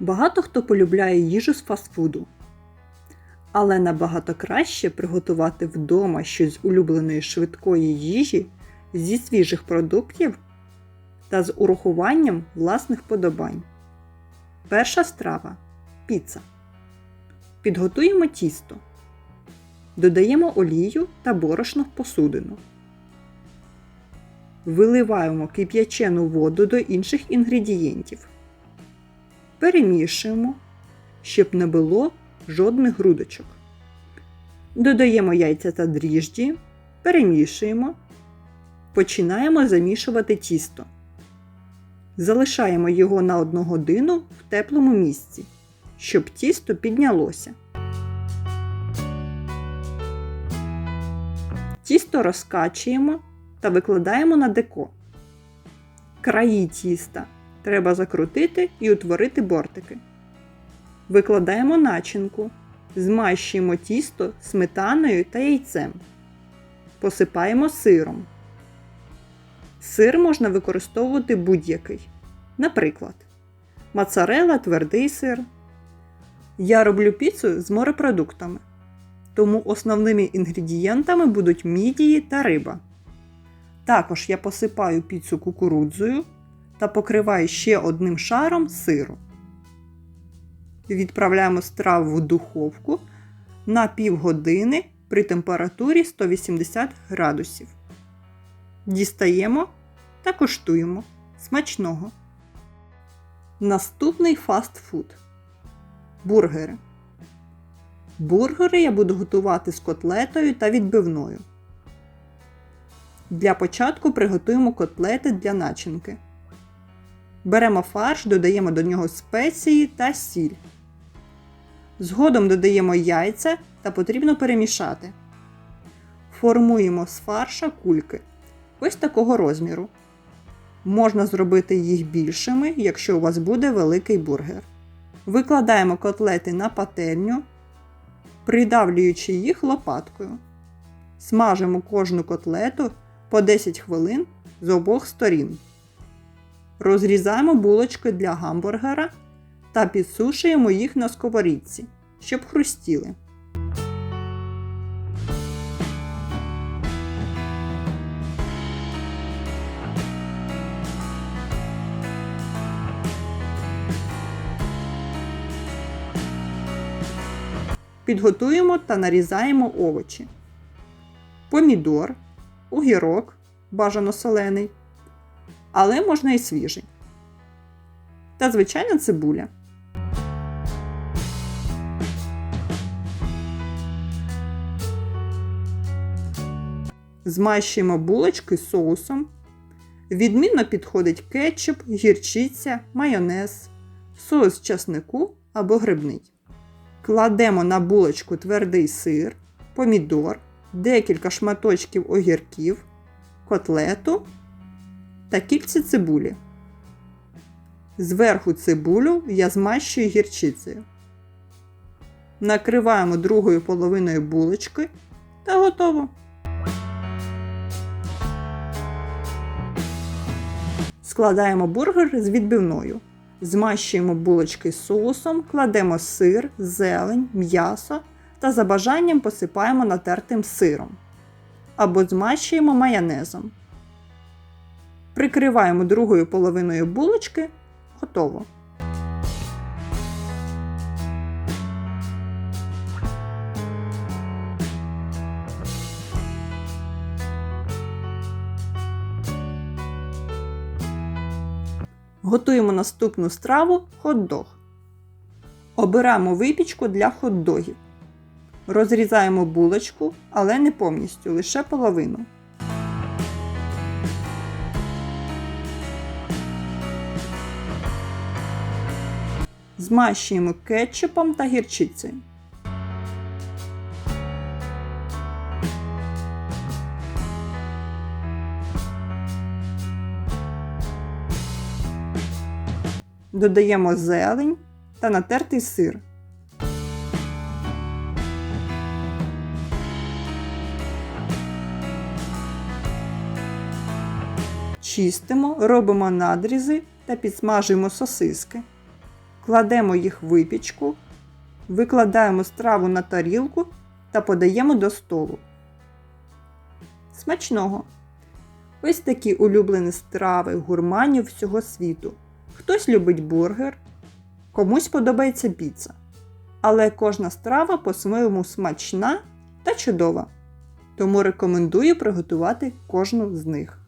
Багато хто полюбляє їжу з фастфуду. Але набагато краще приготувати вдома щось з улюбленої швидкої їжі зі свіжих продуктів та з урахуванням власних подобань. Перша страва піца. Підготуємо тісто. Додаємо олію та борошно в посудину. Виливаємо кип'ячену воду до інших інгредієнтів. Перемішуємо, щоб не було жодних грудочок. Додаємо яйця та дріжджі, перемішуємо. Починаємо замішувати тісто. Залишаємо його на 1 годину в теплому місці, щоб тісто піднялося. Тісто розкачуємо та викладаємо на деко. Краї тіста треба закрутити і утворити бортики. Викладаємо начинку, змащуємо тісто сметаною та яйцем. Посипаємо сиром. Сир можна використовувати будь-який. Наприклад, моцарелла твердий сир. Я роблю піцу з морепродуктами. Тому основними інгредієнтами будуть мідії та риба. Також я посипаю піцу кукурудзою та покриваю ще одним шаром сиру. Відправляємо страву в духовку на півгодини при температурі 180 градусів. Дістаємо та коштуємо. Смачного. Наступний фастфуд. Бургери. Бургери я буду готувати з котлетою та відбивною. Для початку приготуємо котлети для начинки. Беремо фарш, додаємо до нього спеції та сіль. Згодом додаємо яйця та потрібно перемішати. Формуємо з фарша кульки ось такого розміру. Можна зробити їх більшими, якщо у вас буде великий бургер. Викладаємо котлети на пательню, придавлюючи їх лопаткою. Смажимо кожну котлету по 10 хвилин з обох сторін. Розрізаємо булочки для гамбургера та підсушуємо їх на сковорідці, щоб хрустіли. Підготуємо та нарізаємо овочі. Помідор, огірок, бажано солений, але можна і свіжий. Та звичайна цибуля. Змащуємо булочки соусом. Відмінно підходить кетчуп, гірчиця, майонез, соус часнику або грибний. Кладемо на булочку твердий сир, помідор, декілька шматочків огірків, котлету та кільці цибулі. Зверху цибулю я змащую гірчицею. Накриваємо другою половиною булочки та готово. Складаємо бургер з відбивною. Змащуємо булочки соусом, кладемо сир, зелень, м'ясо та за бажанням посипаємо натертим сиром. Або змащуємо майонезом. Прикриваємо другою половиною булочки. Готово. Готуємо наступну страву хот-дог. Обираємо випічку для хот-догів. Розрізаємо булочку, але не повністю, лише половину. Змащуємо кетчупом та гірчицею. Додаємо зелень та натертий сир. Чистимо, робимо надрізи та підсмажуємо сосиски. Кладемо їх в випічку, викладаємо страву на тарілку та подаємо до столу. Смачного! Ось такі улюблені страви гурманів всього світу. Хтось любить бургер, комусь подобається піца. Але кожна страва по-своєму смачна та чудова. Тому рекомендую приготувати кожну з них.